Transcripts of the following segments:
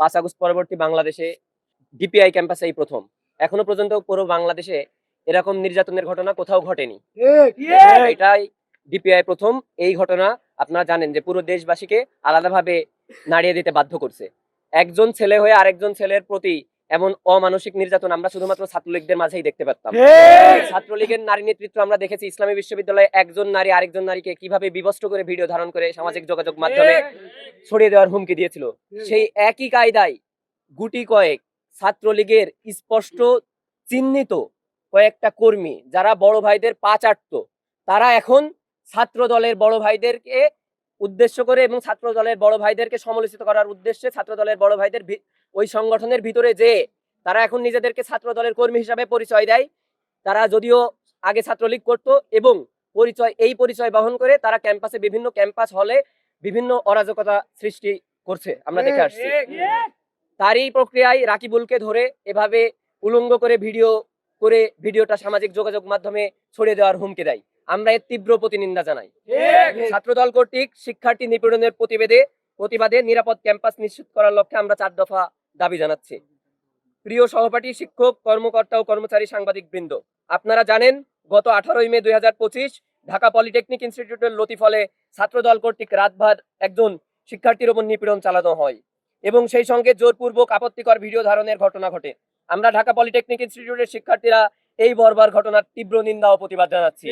পাঁচ আগস্ট পরবর্তী বাংলাদেশে ডিপিআই ক্যাম্পাসে এই প্রথম। এখনও পর্যন্ত পুরো বাংলাদেশে এরকম নির্যাতনের ঘটনা কোথাও ঘটেনি। এটাই ডিপিআই প্রথম। এই ঘটনা আপনারা জানেন যে পুরো দেশবাসীকে আলাদাভাবে নাড়িয়ে দিতে বাধ্য করছে। একজন ছেলে হয়ে আরেকজন ছেলের প্রতি এমন অমানসিক নির্যাতন আমরা শুধুমাত্র ছাত্রলীগদের মাঝেই দেখতে পারতাম। ছাত্রলীগের নারী নেতৃত্ব আমরা দেখেছি ইসলামী বিশ্ববিদ্যালয়ে একজন নারী আরেকজন নারীকে কীভাবে বিবস্ত্র করে ভিডিও ধারণ করে সামাজিক যোগাযোগ মাধ্যমে ছড়িয়ে দেওয়ার হুমকি দিয়েছিল। সেই একই কায়দায় গুটি কয়েক ছাত্রলীগের স্পষ্ট চিহ্নিত কয়েকটা কর্মী যারা বড় ভাইদের পা চাটত তারা এখন ছাত্র দলের বড় ভাইদেরকে উদ্দেশ্য করে এবং ছাত্র দলের বড় ভাইদেরকে সমালোচিত করার উদ্দেশ্যে ছাত্র দলের বড় ভাইদের ওই সংগঠনের ভিতরে যে তারা এখন নিজেদেরকে ছাত্র দলের কর্মী হিসাবে পরিচয় দেয় তারা যদিও আগে ছাত্রলীগ করত এবং পরিচয় এই পরিচয় বহন করে তারা ক্যাম্পাসে বিভিন্ন ক্যাম্পাস হলে বিভিন্ন অরাজকতা সৃষ্টি করছে। আমরা দেখে আসছি। তারই প্রক্রিয়ায় রাকিবুলকে ধরে এভাবে উলঙ্গ করে ভিডিও করে ভিডিওটা সামাজিক যোগাযোগ মাধ্যমে ছড়িয়ে দেওয়ার হুমকি দেয়। আমরা এর তীব্র প্রতিনিন্দা জানাই। ছাত্রদল কর্তৃক শিক্ষার্থী নিপীড়নের প্রতিবেদে প্রতিবাদে নিরাপদ ক্যাম্পাস নিশ্চিত করার লক্ষ্যে আমরা চার দফা দাবি জানাচ্ছি। প্রিয় সহপাঠী শিক্ষক কর্মকর্তা ও কর্মচারী সাংবাদিক বৃন্দ আপনারা জানেন গত আঠারোই মে দুই ঢাকা পলিটেকনিক ইনস্টিটিউটের লতিফলে ছাত্রদল কর্তৃক রাতভর একজন শিক্ষার্থীর ওপর নিপীড়ন চালানো হয় এবং সেই সঙ্গে জোরপূর্বক আপত্তিকর ভিডিও ধারণের ঘটনা ঘটে। আমরা ঢাকা পলিটেকনিক ইনস্টিটিউটের শিক্ষার্থীরা এই বর্বর ঘটনার তীব্র নিন্দা ও প্রতিবাদ জানাচ্ছি।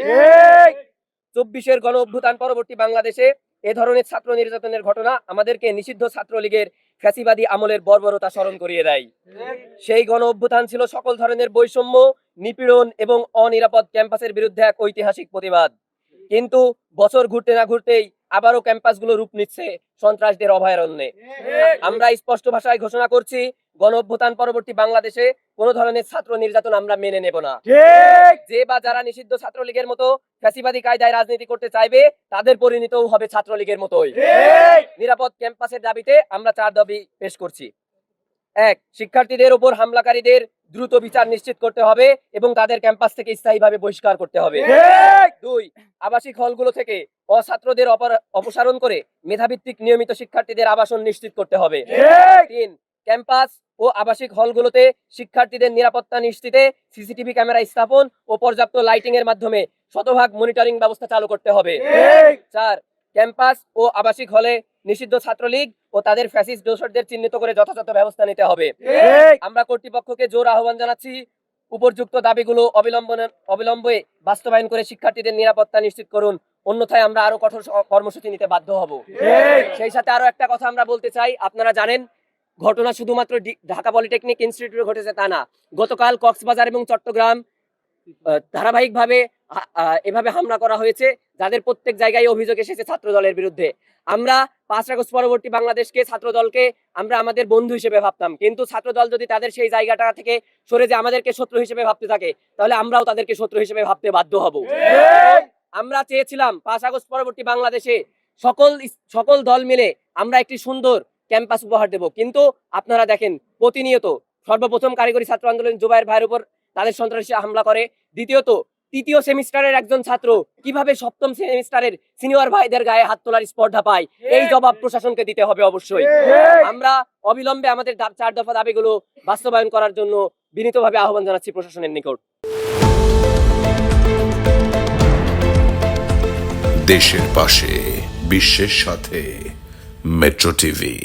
চব্বিশের গণ অভ্যুত্থান পরবর্তী বাংলাদেশে এ ধরনের ছাত্র নির্যাতনের ঘটনা আমাদেরকে নিষিদ্ধ ছাত্রলীগের ফ্যাসিবাদী আমলের বর্বরতা স্মরণ করিয়ে দেয়। সেই গণ অভ্যুত্থান ছিল সকল ধরনের বৈষম্য, নিপীড়ন এবং অনিরাপদ ক্যাম্পাসের বিরুদ্ধে এক ঐতিহাসিক প্রতিবাদ। কিন্তু বছর ঘুরতে না ঘুরতেই আবারও ক্যাম্পাসগুলো রূপ নিচ্ছে সন্ত্রাসদের অভয়ারণ্যে। আমরা স্পষ্ট ভাষায় ঘোষণা করছি গণ অভ্যুত্থান পরবর্তী বাংলাদেশে কোনো ধরনের ছাত্র নির্যাতন আমরা মেনে নেব না। যে বা যারা নিষিদ্ধ ছাত্রলীগের মতো ফ্যাসিবাদী কায়দায় রাজনীতি করতে চাইবে তাদের পরিণতও হবে ছাত্রলীগের মতোই। নিরাপদ ক্যাম্পাসের দাবিতে আমরা চার দাবি পেশ করছি। এক শিক্ষার্থীদের উপর হামলাকারীদের দ্রুত বিচার নিশ্চিত করতে হবে এবং তাদের ক্যাম্পাস থেকে স্থায়ীভাবে বহিষ্কার করতে হবে। দুই আবাসিক হলগুলো থেকে অছাত্রদের অপসারণ করে মেধাভিত্তিক নিয়মিত শিক্ষার্থীদের আবাসন নিশ্চিত করতে হবে। তিন ক্যাম্পাস ও আবাসিক হলগুলোতে শিক্ষার্থীদের নিরাপত্তা নিশ্চিতে সিসিটিভি ক্যামেরা স্থাপন ও পর্যাপ্ত লাইটিং এর মাধ্যমে শতভাগ মনিটরিং ব্যবস্থা চালু করতে হবে। চার ক্যাম্পাস ও আবাসিক হলে নিষিদ্ধ ছাত্রলীগ ও তাদের ফ্যাসিস্ট দোসরদের চিহ্নিত করে যথাযথ ব্যবস্থা নিতে হবে। আমরা কর্তৃপক্ষকে জোর আহ্বান জানাচ্ছি উপযুক্ত দাবিগুলো অবিলম্বনে অবিলম্বে বাস্তবায়ন করে শিক্ষার্থীদের নিরাপত্তা নিশ্চিত করুন। অন্যথায় আমরা আরও কঠোর কর্মসূচি নিতে বাধ্য হব। সেই সাথে আরও একটা কথা আমরা বলতে চাই আপনারা জানেন ঘটনা শুধুমাত্র ঢাকা পলিটেকনিক ইনস্টিটিউটে ঘটেছে তা না। গতকাল কক্সবাজার এবং চট্টগ্রাম ধারাবাহিকভাবে এভাবে হামলা করা হয়েছে, যাদের প্রত্যেক জায়গায় অভিযোগ এসেছে ছাত্র দলের বিরুদ্ধে। আমরা পাঁচ আগস্ট পরবর্তী বাংলাদেশকে ছাত্র দলকে আমরা আমাদের বন্ধু হিসেবে ভাবতাম। কিন্তু ছাত্র দল যদি তাদের সেই জায়গাটা থেকে সরে যে আমাদেরকে শত্রু হিসেবে ভাবতে থাকে, তাহলে আমরাও তাদেরকে শত্রু হিসেবে ভাবতে বাধ্য হব। আমরা চেয়েছিলাম পাঁচ আগস্ট পরবর্তী বাংলাদেশে সকল সকল দল মিলে আমরা একটি সুন্দর ক্যাম্পাস উপহার দেব। কিন্তু আপনারা দেখেন, প্রতিনিয়ত সর্বপ্রথম কারিগরি ছাত্র আন্দোলন জুবাইর ভাইয়ের উপর তাদের সন্ত্রাসী হামলা করে। দ্বিতীয়ত তৃতীয় সেমিস্টারের একজন ছাত্র কীভাবে সপ্তম সেমিস্টারের সিনিয়র ভাইদের গায়ে হাত তোলার স্পর্ধা পায় এই জবাব প্রশাসনকে দিতে হবে অবশ্যই। আমরা অবিলম্বে আমাদের দা- চার দফা দাবিগুলো বাস্তবায়ন করার জন্য বিনীতভাবে আহ্বান জানাচ্ছি প্রশাসনের নিকট। দেশের পাশে বিশ্বের সাথে মেট্রো টিভি